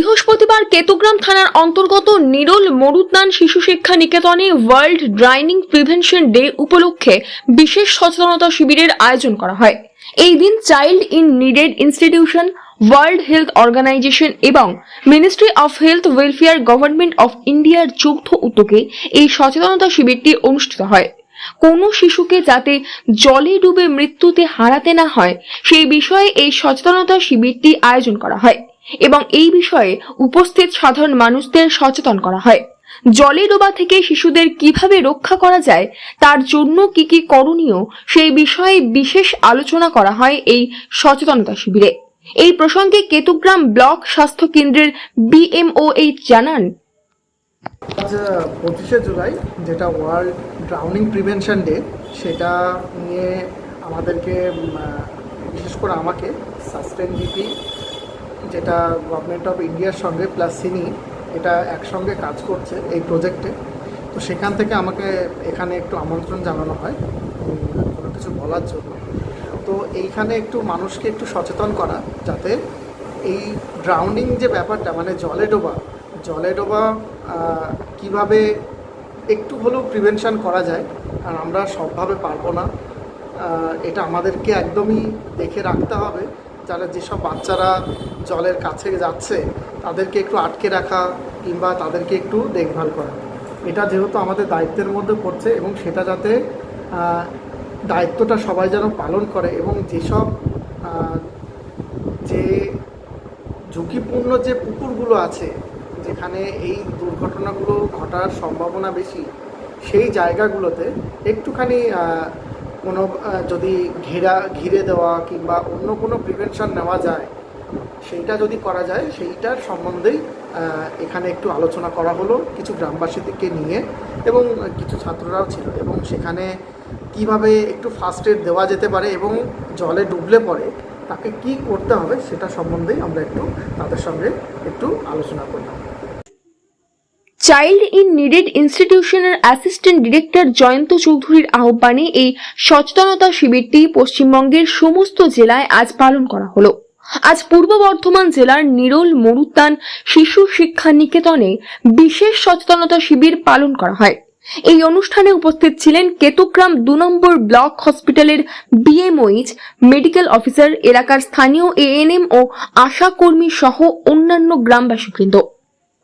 বৃহস্পতিবার কেতুগ্রাম থানার অন্তর্গত নিরল মরুদ্যান শিশু শিক্ষা নিকেতনে ওয়ার্ল্ড ড্রাইনিং প্রিভেনশন ডে উপলক্ষে বিশেষ সচেতনতা শিবিরের আয়োজন করা হয়। এই দিন child in need institution, world health organization এবং ministry of health welfare government of ইন্ডিয়ার যৌথ উদ্যোগে এই সচেতনতা শিবিরটি অনুষ্ঠিত হয়। কোনো শিশুকে যাতে জলে ডুবে মৃত্যুতে হারাতে না হয়, সেই বিষয়ে এই সচেতনতা শিবিরটি আয়োজন করা হয়। এবং এই বিষয়ে উপস্থিত সাধারণ মানুষদের সচেতন করা হয়। জলে ডোবা থেকে শিশুদের কীভাবে রক্ষা করা যায়, তার জন্য কি কি করণীয়, সেই বিষয়ে বিশেষ আলোচনা করা হয় এই সচেতনতা শিবিরে। এই প্রসঙ্গে কেতুগ্রাম ব্লক স্বাস্থ্য কেন্দ্রের বিএমওএইচ জানান। আজ পঁচিশে জুলাই, যেটা ওয়ার্ল্ড ড্রাউনিং প্রিভেনশন ডে সেটা নিয়ে আমাদেরকে বিশেষ করে আমাকে সাস্টেন ডিপি যেটা গভর্নমেন্ট অফ ইন্ডিয়ার সঙ্গে প্লাস সিনি এটা একসঙ্গে কাজ করছে এই প্রজেক্টে তো সেখান থেকে আমাকে এখানে একটু আমন্ত্রণ জানানো হয় কোনো কিছু বলার জন্য। তো এইখানে একটু মানুষকে একটু সচেতন করা যাতে এই ড্রাউনিং যে ব্যাপারটা মানে জলে ডোবা জলে ডোবা কীভাবে একটু হলেও প্রিভেনশন করা যায় আর আমরা সবভাবে পারব না এটা আমাদেরকে একদমই দেখে রাখতে হবে। যারা যেসব বাচ্চারা জলের কাছে যাচ্ছে, তাদেরকে একটু আটকে রাখা কিংবা তাদেরকে একটু দেখভাল করা। এটা যেহেতু আমাদের দায়িত্বের মধ্যে পড়ছে এবং সেটা যাতে দায়িত্বটা সবাই যেন পালন করে এবং যেসব যে ঝুঁকিপূর্ণ যে পুকুরগুলো আছে, যেখানে এই দুর্ঘটনাগুলো ঘটার সম্ভাবনা বেশি, সেই জায়গাগুলোতে একটুখানি কোনো যদি ঘেরা, ঘিরে দেওয়া কিংবা অন্য কোনো প্রিভেনশন নেওয়া যায়, সেইটা যদি করা যায়, সেইটার সম্বন্ধেই এখানে একটু আলোচনা করা হলো কিছু গ্রামবাসীদেরকে নিয়ে এবং কিছু ছাত্ররাও ছিল এবং সেখানে কীভাবে একটু ফার্স্ট এড দেওয়া যেতে পারে এবং জলে ডুবলে পরে তাকে কি করতে হবে সেটা সম্বন্ধেই আমরা একটু তাদের সঙ্গে একটু আলোচনা করলাম। চাইল্ড ইন নিডেড ইনস্টিটিউশনের অ্যাসিস্ট্যান্ট ডিরেক্টর জয়ন্ত চৌধুরীর আহ্বানে এই সচেতনতা শিবিরটি পশ্চিমবঙ্গের সমস্ত জেলায় আজ পালন করা হলো। আজ পূর্ব বর্ধমান জেলার নিরল মরুদ্যান শিশু শিক্ষা নিকেতনে বিশেষ সচেতনতা শিবির পালন করা হয়। এই অনুষ্ঠানে উপস্থিত ছিলেন কেতুগ্রাম দু নম্বর ব্লক হসপিটালের বিএমওইচ মেডিকেল অফিসার, এলাকার স্থানীয় এএনএম ও আশা কর্মী সহ অন্যান্য গ্রামবাসীবৃন্দ।